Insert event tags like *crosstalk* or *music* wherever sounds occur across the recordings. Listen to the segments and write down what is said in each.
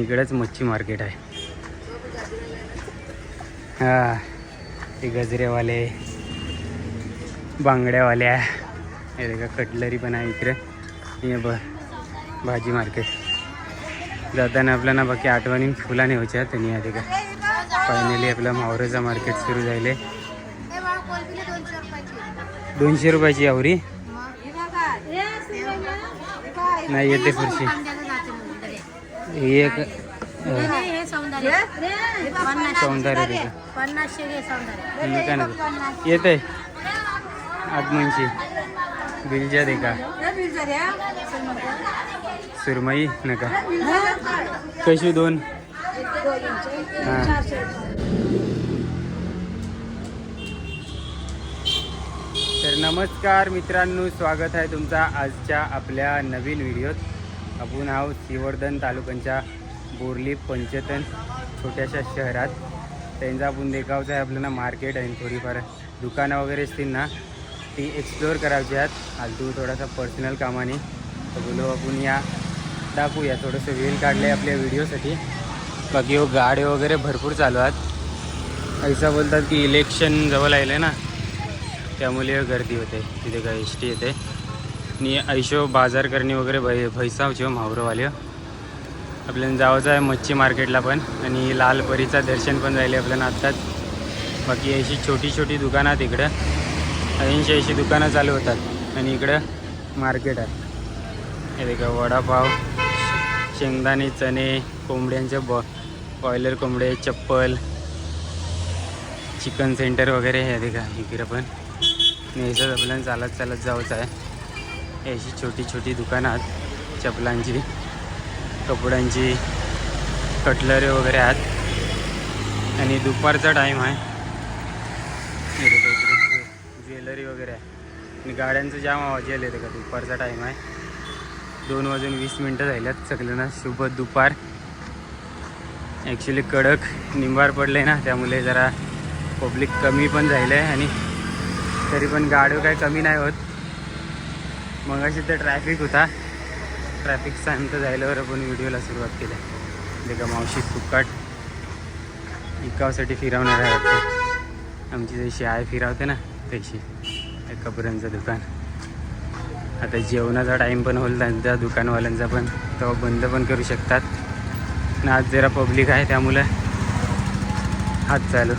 इकडंच मच्छी मार्केट आहे. हा ते गजरेवाले बांगड्यावाल्या हे का कटलरी पण आहे इकडे. हे ब भाजी मार्केट. जाताना आपल्याला बाकी आठवणी फुला न्यायच्या आहेत आणि आता का फायनली आपलं मावरचा मार्केट सुरू झाले. दोनशे रुपयाची आवरी. नाही येते फरशी कांद्याचं जाते म्हणून. ही एक सौंदर्य. येते. आगमनची. बिलजा देखा. सुरमई नका. कशी दोन? हां. तर नमस्कार मित्रांनो स्वागत आहे तुमचा आजच्या आपल्या नवीन व्हिडिओत. आपण आहोत श्रीवर्धन तालुक्यांच्या बोरली पंचतन छोट्याशा शहरात. त्यांचा आपण देखावचं आहे आपल्याला मार्केट आहे थोडीफार दुकानं वगैरे असतील ना ती एक्सप्लोअर करायची आहेत. आलतू थोडासा पर्सनल कामाने. तर बोलो आपण या दाखवूया. थोडंसं वेळ काढलं आहे आपल्या व्हिडिओसाठी बाकी हो गाड्या वगैरे भरपूर चालू आहेत. ऐसा बोलतात की इलेक्शन जवळ आलं ना त्यामुळे गर्दी होते. तिथे काय एस टी येते. आणि ऐशो बाजार करणे वगैरे भै भैसावचे मावरवाले आपल्याला जावंच आहे मच्छी मार्केटला पण आणि लाल परीचा दर्शन पण राहिले आपल्याला आत्ताच. बाकी अशी छोटी छोटी दुकानं आहेत इकडं. ऐंशी ऐंशी दुकानं चालू होतात आणि इकडं मार्केट आहे. हे देखा वडापाव शेंगदाणे चणे कोंबड्यांचे बॉ बॉयलर कोंबडे चप्पल चिकन सेंटर वगैरे हे देखा इकडं पण. नेहमीच आपल्याला चालत चालत जावंच आहे. अशी छोटी छोटी दुकानं आहेत चपलांची कपड्यांची कटलरी वगैरे आहेत. आणि दुपारचा टाईम आहे. ज्वेलरी वगैरे आहे. आणि गाड्यांचं जाम आवाज यायला येते का? दुपारचा टाईम आहे. दोन वाजून वीस मिनटं झाल्यात सगळ्यांना. शुभ दुपार. ॲक्च्युली कडक निंबार पडले ना त्यामुळे जरा पब्लिक कमी पण झालं आहे आणि तरी पण गाड्या काही कमी नाही होत. मग अशी तर ट्रॅफिक होता. ट्रॅफिक शांत झाल्यावर आपण व्हिडिओला सुरुवात केली. ते का मावशी फुकाट. इकावसाठी फिरवणार आहे वाटतं. आमची जशी आय फिरावते ना तशी. कपड्यांचं दुकान. आता जेवणाचा टाईम पण होईल त्यांचा दुकानवाल्यांचा पण. तेव्हा बंद पण करू शकतात. आणि आज जरा पब्लिक आहे त्यामुळं आज चालू.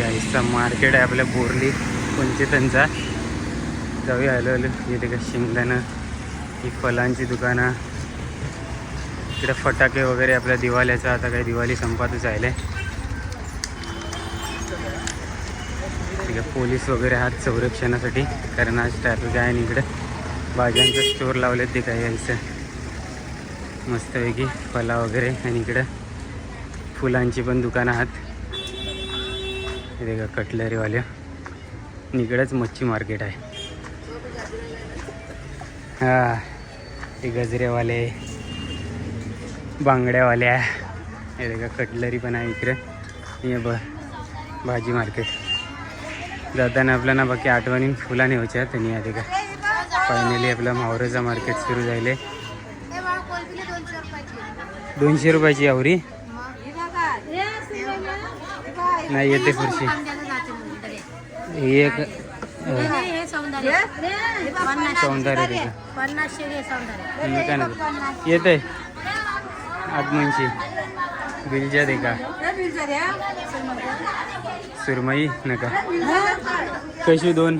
या हिस्सा मार्केट आहे आपल्या बोरली. त्यांचा? जाऊया आलो आलो. येते का शेंगदाणं ही फलांची दुकानं. इकडे फटाके वगैरे आपल्या दिवाळीचा आता काही दिवाळी संपातच आहे तिकडे पोलीस वगैरे आहात संरक्षणासाठी? कारण आज ट्रॅफिक आहे आणि इकडे भाज्यांचं स्टोर लावलेत ते काही यायचं. मस्तपैकी फला वगैरे आणि इकडं फुलांची पण दुकानं आहात. इथे का कटलरीवाल्या आणि मच्छी मार्केट आहे. हा ते गजरेवाले बांगड्यावाल्या हे का कटलरी पण आहे इकडे. हे ब भाजी मार्केट. जाताना आपल्याला बाकी आठवणी फुला न्यायच्या त्यांनी आधी आता का फायनली आपलं मावरचा मार्केट सुरू झाले दोनशे रुपयाची आवरी. नाही येते फरशी ही एक सौंदर्य काय नाही येते. आगमनची. बिलजा देखा. सुरमई नका. कशी दोन?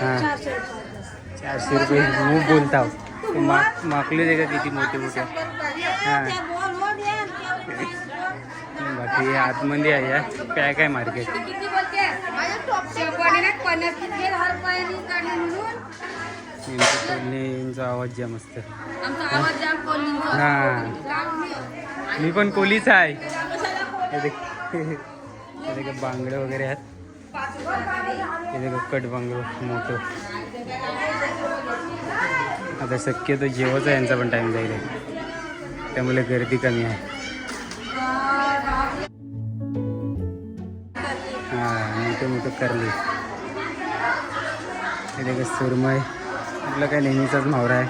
हां. चारशे रुपये. मी बोलता मा दे का किती मोठे मोठे. हां. बाकी आतमध्ये आहे या काय आवाज जाम मस्त हां. मी पण कोलीच आहे. देख. देख बांगडे वगैरे आहेत. कट बांगडं मोठं. आता शक्यतो जेवायचा यांचा पण टाईम जाईल. त्यामुळे गर्दी कमी आहे. हां मोठं मोठं करली. हे देख सुरमय. आपलं काय नेहमीचाच मावरा आहे.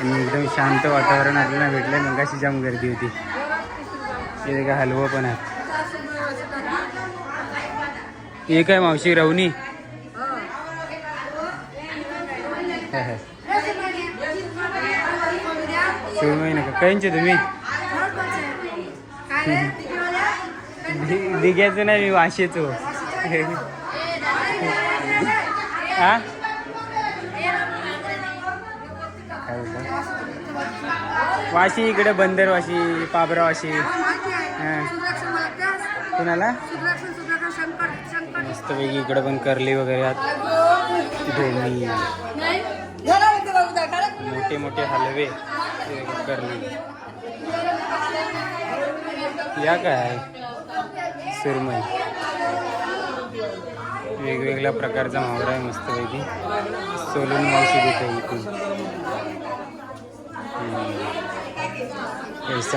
आणि एकदम शांत वातावरण आपल्याला भेटलं मगाशी जाम गर्दी होती. इथे काय हलवं पण आहे. हे काय मावशी रवणी सुरमई नका. काहींचे तुम्ही? दि- दिघ्याचं नाही मी वाशेचो. हा? वाशी इकडे बंदर वाशी पाबरा वाशी. हा. कुणाला? मस्तपैकी इकडे पण करली वगैरे मोठे मोठे हलवे. करली. या काय? सुरमई. वेगवेगळ्या प्रकारचा मावरा आहे मस्तपैकी सोलून मावशी देते इथून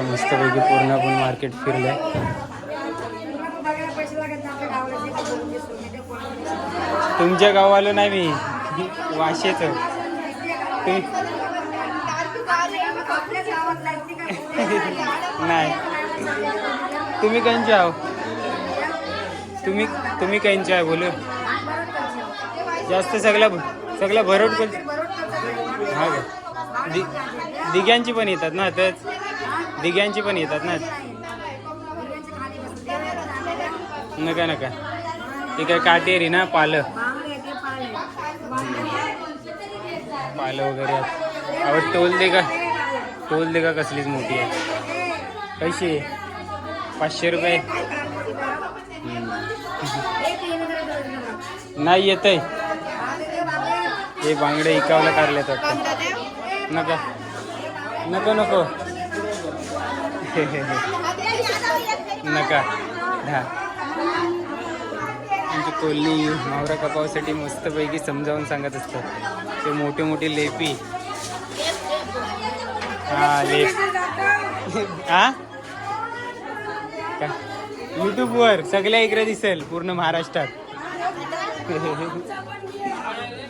मस्तपैकी पूर्ण आपण मार्केट फिरलं आहे तुमच्या गावाला नाही मी वाशेच. तुम्ही नाही. तुम्ही कांचे आहो. तुम्ही तुम्ही कांचे आहे बोलू. जास्त सगळा सगळा भरवट पण हा का? दि दिघ्यांची पण येतात ना तेच. दिघ्यांची पण येतात ना. नका नका. ते काय काटेरी ना पालं. पालं वगैरे अहो टोल दे का टोल दे का कसलीच मोठी आहे. पैसे. पाचशे रुपये. नाही येत आहे हे बांगडे इकावला काढले वाटतं नका. नको नको. नका. हा. आमची कोल्ही मावरा कपावासाठी मस्तपैकी समजावून सांगत असतात. ते मोठे मोठे लेपी. हा लेप हा? युट्यूबवर सगळ्या इकडे दिसेल पूर्ण महाराष्ट्रात. *laughs*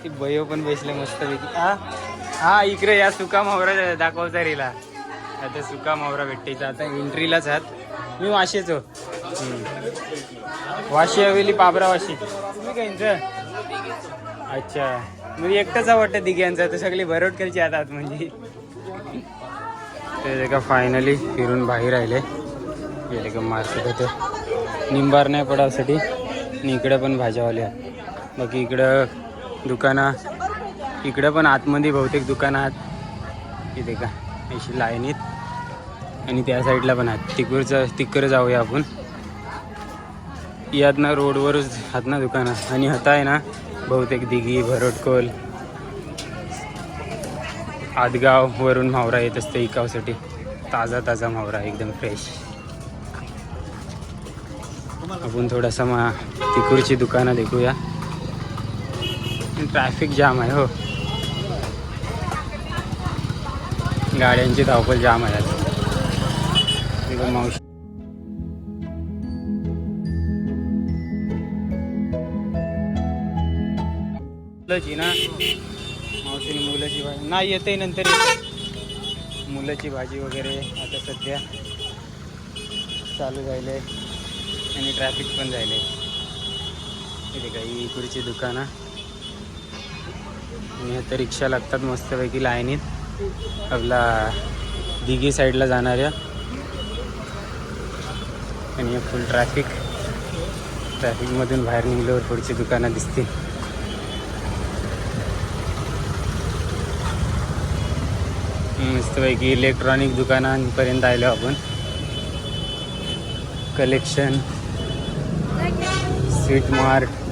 ती बयो पण बसले मस्तपैकी. हा हा इकडे या सुका मावरा दाखवता रेला आता सुका मावरा भेटायचा आता एंट्रीलाच आहात. मी वाशेचो. वाशी हवेली पाबरा वाशी. तुम्ही काहींचं अच्छा. म्हणजे एकटाच वाटतं दिघ्यांचा तर सगळी भरवटकरची आतात म्हणजे. ते का फायनली फिरून बाहेर राहिले गेले का मार्केट होते. निंबार नाही पडासाठी आणि इकडे पण भाज्यावाले आहेत बाकी इकडं दुकानं. इकडं पण आतमध्ये बहुतेक दुकानं आहेत. इथे का? अशी लाईनीत आणि त्या साईडला पण आहेत. तिकडचं तिकडं जाऊया आपण. यात ना रोडवरच हात ना दुकानं. आणि हात आहे ना बहुतेक दिघी भरटकोल आदगाव वरून मावरा येत असते इकावसाठी. ताजा ताजा मावरा एकदम फ्रेश आपण थोडासा मा तिकडची दुकानं देखूया. ट्रॅफिक जाम आहे हो. गाड्यांची धावपळ जाम आहे आज. मावशी. मुलाची ना? मावशीने मुलाची भाजी नाही येते नंतर. मुलाची भाजी वगैरे आता सध्या चालू झाले आणि ट्रॅफिक पण झाले इथे काही इकडची दुकानं. आणि आता रिक्षा लागतात मस्तपैकी लाईनीत. आपला दिघी साईडला जाणाऱ्या आणि फुल ट्रॅफिक ट्रॅफिकमधून बाहेर निघल्यावर पुढची दुकानं दिसतील. मस्तपैकी इलेक्ट्रॉनिक दुकानांपर्यंत आलो आपण. कलेक्शन स्वीट मार्ट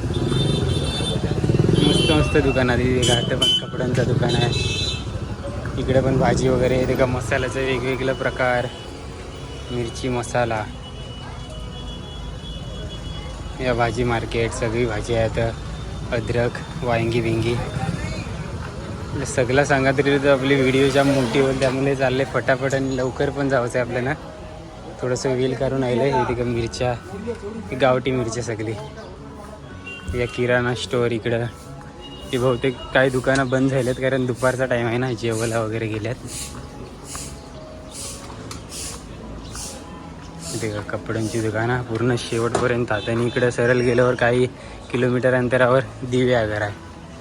मस्त मस्त दुकान आहे. तिथे घाट पण कपड्यांचं दुकान आहे. इकडे पण भाजी वगैरे आहे. का मसाल्याचे वेगवेगळे प्रकार. मिरची मसाला. या भाजी मार्केट सगळी भाजी आहेत. अद्रक वांगी बिंगी. सगळं सांगा तरी तर आपली व्हिडिओ जाम मोठी होईल त्यामुळे चालले फटाफट आणि लवकर पण जायचं आहे आपल्याला. थोडंसं वेल करून आलं आहे तिकडं मिरच्या गावठी मिरच्या सगळी. या किराणा स्टोअर इकडं. की बहुतेक काही दुकानं बंद झालेत कारण दुपारचा टाईम आहे ना जेवला वगैरे गेल्यात. ते का कपड्यांची दुकानं पूर्ण शेवटपर्यंत. आहेत आणि इकडं सरळ गेल्यावर काही किलोमीटर अंतरावर दिव्या घर आहे.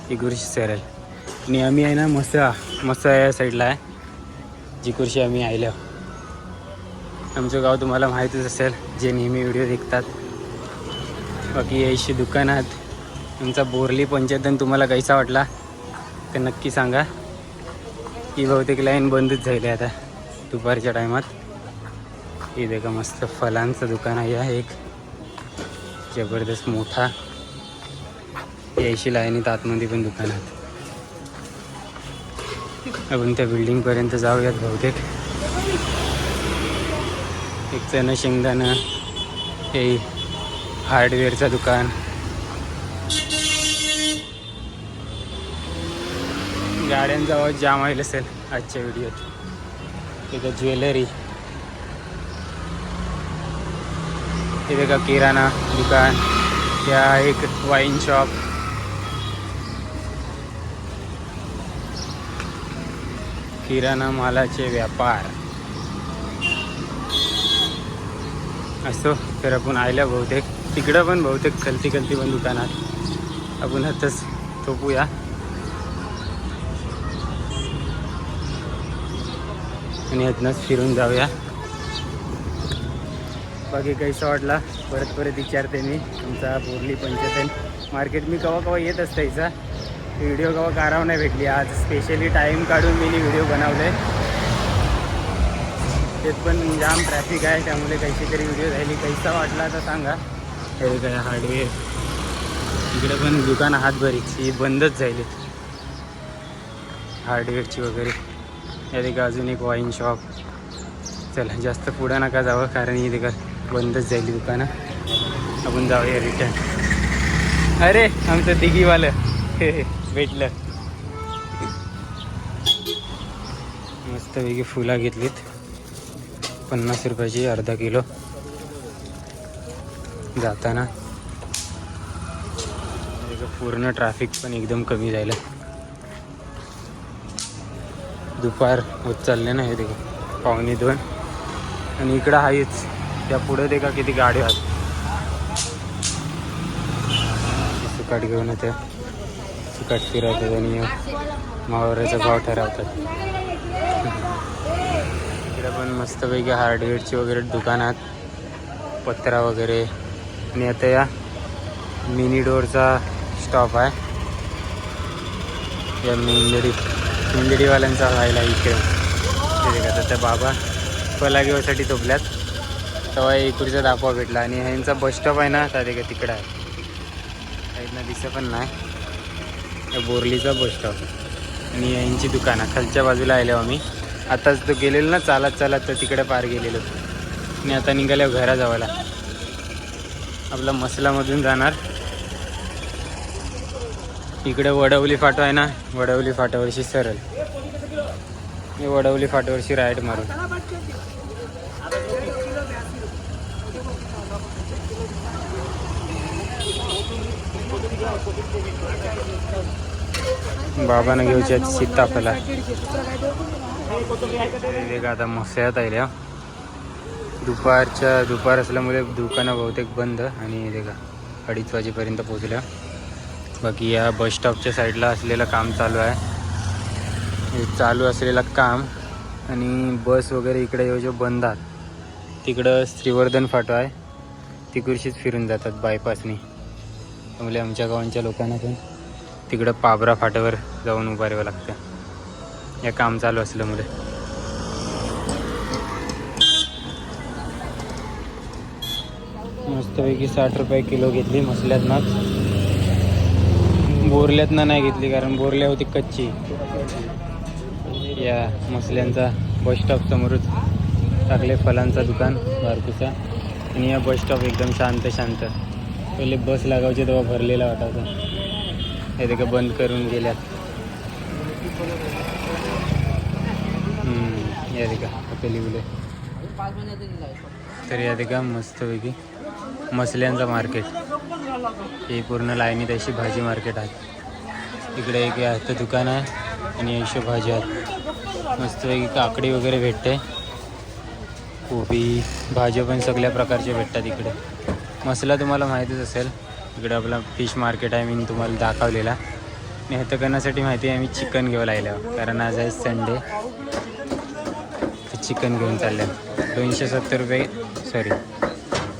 ती कुर्शी सरळ. आणि आम्ही आहे ना मस्त मस्त या साईडला आहे. जी कुर्शी आम्ही आयलो. आमचं गाव तुम्हाला माहीतच असेल जे नेहमी व्हिडिओ देखतात. बाकी यायची दुकानात तुमचा बोरली पंचायतन तुम्हाला कैसा वाटला? ते नक्की सांगा. ही बहुतेक लाईन बंदच झाली आता दुपारच्या टायमात. हे का मस्त फलांचं दुकान आहे हा एक. जबरदस्त मोठा. यायशी लाईनीत आतमध्ये पण दुकान आहेत. आपण त्या बिल्डिंगपर्यंत जाऊयात बहुतेक. एक चणं शेंगदाणं हे हार्डवेअरचं दुकान. गाड्यांचा आवाज जाम व्हायला असेल आजच्या व्हिडिओत इथं ज्वेलरी. इथे का किराणा दुकान. त्या एक वाईन शॉप किराणा मालाचे व्यापार. असो तर आपण आयल्या बहुतेक. तिकडं पण बहुतेक खलती खलती पण दुकानात. आपण आताच थोपूया आणि यातनंच फिरून जाऊया. बाकी कैसा वाटला परत परत विचारते मी. तुमचा बोरली पंचतन. मार्केट मी कवा कवा येत असतं याचा व्हिडिओ कवा काराव नाही भेटली. आज स्पेशली टाईम काढून मी व्हिडिओ बनवले. तेच पण जाम ट्रॅफिक आहे त्यामुळे कैसी तरी व्हिडिओ झाली कैसा वाटला तर सांगा. हे काय हार्डवेअर इकडे पण दुकान आहात बरीच ही बंदच झाली. हार्डवेअरची वगैरे. या ठिकाणी अजून एक वाईन शॉप चला जास्त पुढं नका जावं कारण ही देखा बंदच जाईल दुकानं. आपण जाऊया रिटर्न अरे आमचं दिघीवालं. भेटलं. मस्तपैकी फुलं घेतलीत. पन्नास रुपयाची अर्धा किलो. जाताना. पूर्ण ट्रॅफिक पण एकदम कमी झालं. दुपार होत चालले ना हे ते पाहुणे दोन. आणि इकडं आहेच. त्या पुढे ते का किती गाडी आहेत. सुकाट घेऊन येते. सुकाट फिरवतात आणि मावऱ्याचा भाव ठरवतात. इकडे पण मस्तपैकी हार्डवेअरची वगैरे दुकानात पत्रा वगैरे. आणि आता या मिनी डोअरचा स्टॉप आहे. या मेंदडी मेंदडीवाल्यांचा व्हायला इकडे. ते का त्या बाबा पलागेवासाठी घेण्यासाठी तेव्हा इकडचा दाखवा भेटला आणि ह्यांचा बस स्टॉप आहे ना त्या का तिकडं आहे. साईडनं दिसं पण नाही. या बोरलीचा बस स्टॉप आणि यांची दुकानं खालच्या बाजूला आलो आम्ही. आताच तो गेलेलो ना चालत चालत तर तिकडे पार गेलेलो. आणि आता निघाल्यावर घरा जावायला आपला मसलामधून जाणार. इकडे वडवली फाटा आहे ना वडवली फाट्यावरची सरळ. मी वडवली फाट्यावरची राईट मारू. बाबानं घेऊची आज सीताफला आता मस्यात आल्या दुपारच्या दुपार असल्यामुळे दुकानं बहुतेक बंद आणि ते का अडीच वाजेपर्यंत पोचल्या बाकी या बस स्टॉपच्या साईडला असलेलं काम चालू आहे. हे चालू असलेलं काम आणि बस वगैरे इकडे येऊ जो बंद आहेत तिकडं श्रीवर्धन फाटो आहे. तिकडशीच फिरून जातात बायपासनी. त्यामुळे आमच्या गावांच्या लोकांना पण तिकडं पाबरा फाट्यावर जाऊन उभारावं राहावं लागतं. या काम चालू असल्यामुळे. मस्तपैकी साठ रुपये किलो घेतली मसल्यातनं बोरल्यातनं नाही घेतली कारण बोरल्या होती कच्ची. या मसल्यांचा बस स्टॉप समोरच टाकले फलांचा दुकान बारकूचा आणि या बस स्टॉप एकदम शांत शांत. पहिले बस लागायचे तेव्हा भरलेला वाटायचा. हे ते का बंद करून गेल्यात. या ते का आपली उले तर या ते का मस्तपैकी मसल्यांचा मार्केट ही पूर्ण लाईनीत अशी भाजी मार्केट आहे. इकडे एक आहे दुकान आहे आणि अशी भाजी आहेत मस्तपैकी काकडी वगैरे भेटते. कोबी भाज्या पण सगळ्या प्रकारच्या भेटतात इकडे. मसाला तुम्हाला माहितीच असेल इकडे आपला फिश मार्केट आहे मी तुम्हाला दाखवलेला. आणि ह्याचं करण्यासाठी माहिती आहे आम्ही चिकन घेऊन राहिलो कारण आज आहे संडे चिकन घेऊन चाललं दोनशे सत्तर रुपये सॉरी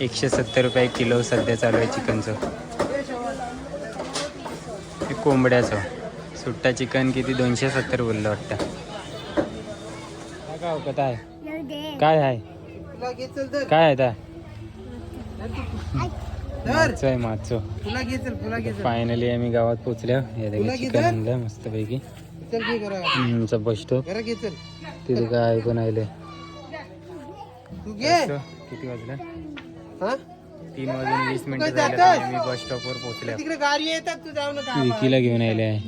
एकशे सत्तर रुपये किलो सध्या चालू आहे चिकनचं. हे कोंबड्याचं. सुट्टा चिकन किती? दोनशे सत्तर बोललं वाटतं. काय आहे? काय आहे? काय आहे त्या माचो फायनली आम्ही गावात पोचलो. हे? चिकन आणलं मस्तपैकी. आमचा बस स्टॉप. तिथे काय पण आले. किती वाजलं? हा? तीन वाजून वीस मिनिटं झाले आम्ही बस स्टॉपवर पोहोचलो तिकडे गाडी येतात तू जाऊ नका विकीला घेऊन आले आहे.